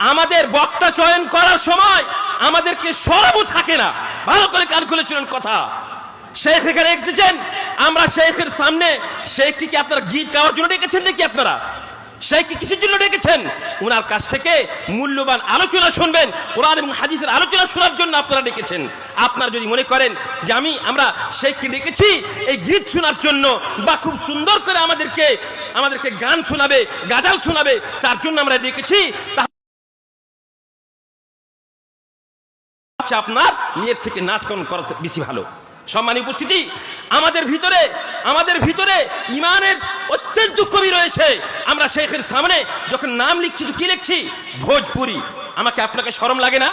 আমাদের বক্তা চয়ন করার সময় আমাদেরকে সরবও থাকে না। ভালো করে কান খুলে শুনেন কথা। শেখ এখানে এসেছেন। আমরা শেখের সামনে শেখকে কি আপনারা গীত গাওয়ার জন্য ডেকেছেন নাকি আপনারা? শেখ কি কিসের জন্য ডেকেছেন? ওনার কাছ থেকে মূল্যবান আলোচনা শুনবেন, কোরআন এবং হাদিসের আলোচনা শোনার জন্য আপনারা ডেকেছেন। আপনারা যদি মনে করেন যে আমি, আমরা শেখকে ডেকেছি, এই গীত শোনার জন্য বা খুব সুন্দর করে আমাদেরকে আমাদেরকে গান শোনাবে, গাজাল শোনাবে, তার জন্য আমরা ডেকেছি হচ্ছে আপনার নিজের থেকে নাচ গান করা বেশি ভালো। সম্মানী উপস্থিতি, আমাদের ভিতরে আমাদের ভিতরে ইমানের অত্যন্ত কবি রয়েছে। আমরা শেখের সামনে যখন নাম লিখছি কি লিখছি? ভোজপুরি। আমাকে আপনাকে শরম লাগে না?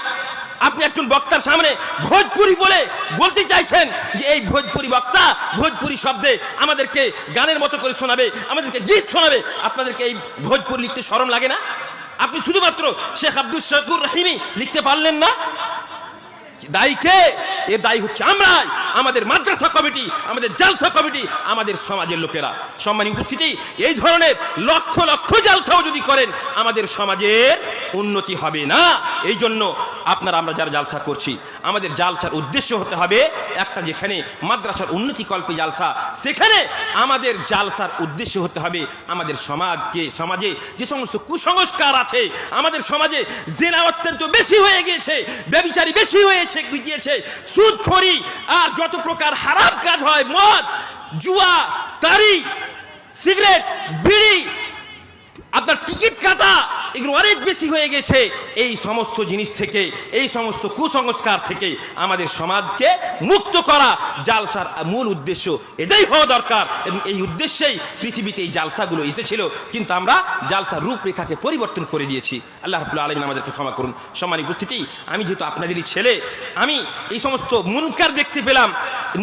আপনি একজন বক্তার সামনে ভোজপুরি বলে বলতে চাইছেন যে এই ভোজপুরি বক্তা, ভোজপুরি শব্দে আমাদেরকে গানের মতো করে শোনাবে, আমাদেরকে গীত শোনাবে। আপনাদেরকে এই ভোজপুরি লিখতে শরম লাগে না? আপনি শুধুমাত্র শেখ আব্দুল শকুর রহিমি লিখতে পারলেন না? দায়ী কে? এ দায়ী হচ্ছে আমরাই। আমাদের মাদ্রাসা কমিটি, আমাদের জালসা কমিটি, আমাদের সমাজের লোকেরা। সম্মানী উপস্থিতি, এই ধরনের লক্ষ লক্ষ জালসাও যদি করেন, আমাদের সমাজের উন্নতি হবে না। এই জন্য আপনারা, আমরা যারা জালসা করছি, আমাদের জালসার উদ্দেশ্য হতে হবে একটা যেখানে মাদ্রাসার উন্নতি কল্পে জালসা, সেখানে আমাদের জালসার উদ্দেশ্য হতে হবে আমাদের সমাজকে, সমাজে যে সমস্ত কুসংস্কার আছে, আমাদের সমাজে জেনা অত্যন্ত বেশি হয়ে গিয়েছে, ব্যবিচারী বেশি হয়েছে, গিয়েছে সুদখড়ি আর যত প্রকার হারাম কাজ হয়, মদ, জুয়া তারি সিগারেট, বিড়ি আপনার টিকিট কাটা এগুলো অনেক বেশি হয়ে গেছে। এই সমস্ত জিনিস থেকে, এই সমস্ত কুসংস্কার থেকে আমাদের সমাজকে মুক্ত করা জালসার মূল উদ্দেশ্য এটাই হওয়া দরকার। এবং এই উদ্দেশ্যেই পৃথিবীতে এই জালসাগুলো এসেছিল, কিন্তু আমরা জালসার রূপরেখাকে পরিবর্তন করে দিয়েছি। আল্লাহ রাবুল আলমিন আমাদেরকে ক্ষমা করুন। সম্মানিত উপস্থিতি, আমি যেহেতু আপনাদেরই ছেলে, আমি এই সমস্ত মুনকার দেখতে পেলাম।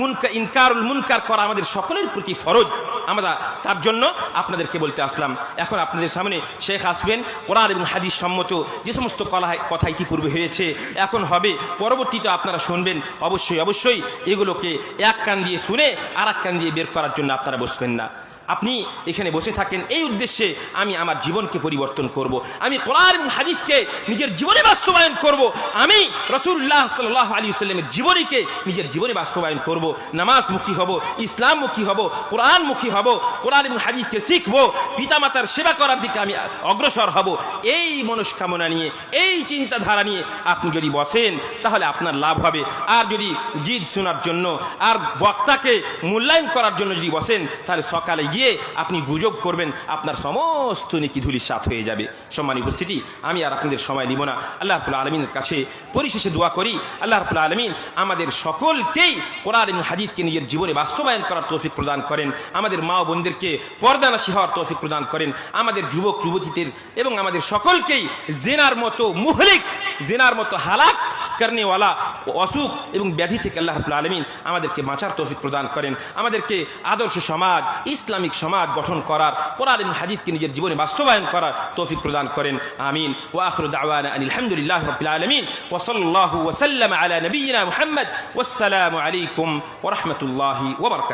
মুনকা, ইনকারুল মুনকার করা আমাদের সকলের প্রতি ফরজ। আমরা তার জন্য আপনাদেরকে বলতে আসলাম। এখন আপনাদের সামনে শেখ আসবেন কোরআন এবং হাদিস সম্মত যে সমস্ত কলা কথা ইতিপূর্বে হয়েছে। এখন হবে, পরবর্তীতে আপনারা শুনবেন, অবশ্যই অবশ্যই এগুলোকে এক কান দিয়ে শুনে আর এক কান দিয়ে বের করার জন্য আপনারা বসবেন না। আপনি এখানে বসে থাকেন এই উদ্দেশ্যে আমি আমার জীবনকে পরিবর্তন করব। আমি কোরআন এবং হাদিসকে নিজের জীবনে বাস্তবায়ন করব। আমি রসুল্লাহ সাল্লাহ আলী সাল্লামের জীবনীকে নিজের জীবনে বাস্তবায়ন করব। নামাজমুখী হব, ইসলামমুখী হব, কোরআনমুখী হব, কোরআন হাদিসকে শিখব, পিতামাতার সেবা করার দিকে আমি অগ্রসর হব এই মনস্কামনা নিয়ে, এই চিন্তাধারা নিয়ে আপনি যদি বসেন, তাহলে আপনার লাভ হবে আর যদি গীত শোনার জন্য, আর বক্তাকে মূল্যায়ন করার জন্য যদি বসেন, তাহলে সকালে গিয়ে আপনি গুজব করবেন, আপনার সমস্ত নিকি ধুলির সাথ হয়ে যাবে। সম্মানী উপস্থিতি, আমি আর আপনাদের সময় দিব না। আল্লাহ রবুল্লা আলমিনের কাছে পরিশেষে দোয়া করি। আল্লাহ রবুল্লা আলমিন আমাদের সকলকেই কোরআন হাদিসকে নিজের জীবনে বাস্তবায়ন করার তৌফিক প্রদান করেন। আমাদের মা ও বোনদেরকে পর্দানাশি হওয়ার তৌফিক প্রদান করেন। আমাদের যুবক, যুবতীদের এবং আমাদের সকলকেই জেনার মতো মুহলিক, জেনার মতো হালাক করনেওয়ালা অসুখ এবং ব্যাধি থেকে আল্লাহ রাবুল আলমিন আমাদেরকে বাঁচার তৌফিক প্রদান করেন। আমাদেরকে আদর্শ সমাজ, ইসলামিক সমাজ গঠন করার, কোরআন এবং হাদিসকে নিজের জীবনে বাস্তবায়ন করার তৌফিক প্রদান করেন। আমিন। ও আখর আলহামদুলিল্লাহ রবিল আলমিন। ওসল্লাহ ওসাল্লাম আলা নবীনা মুহাম্মদ। ওয়াসসালামু আলাইকুম ওরহমতুল্লাহি বারাকাতুহু।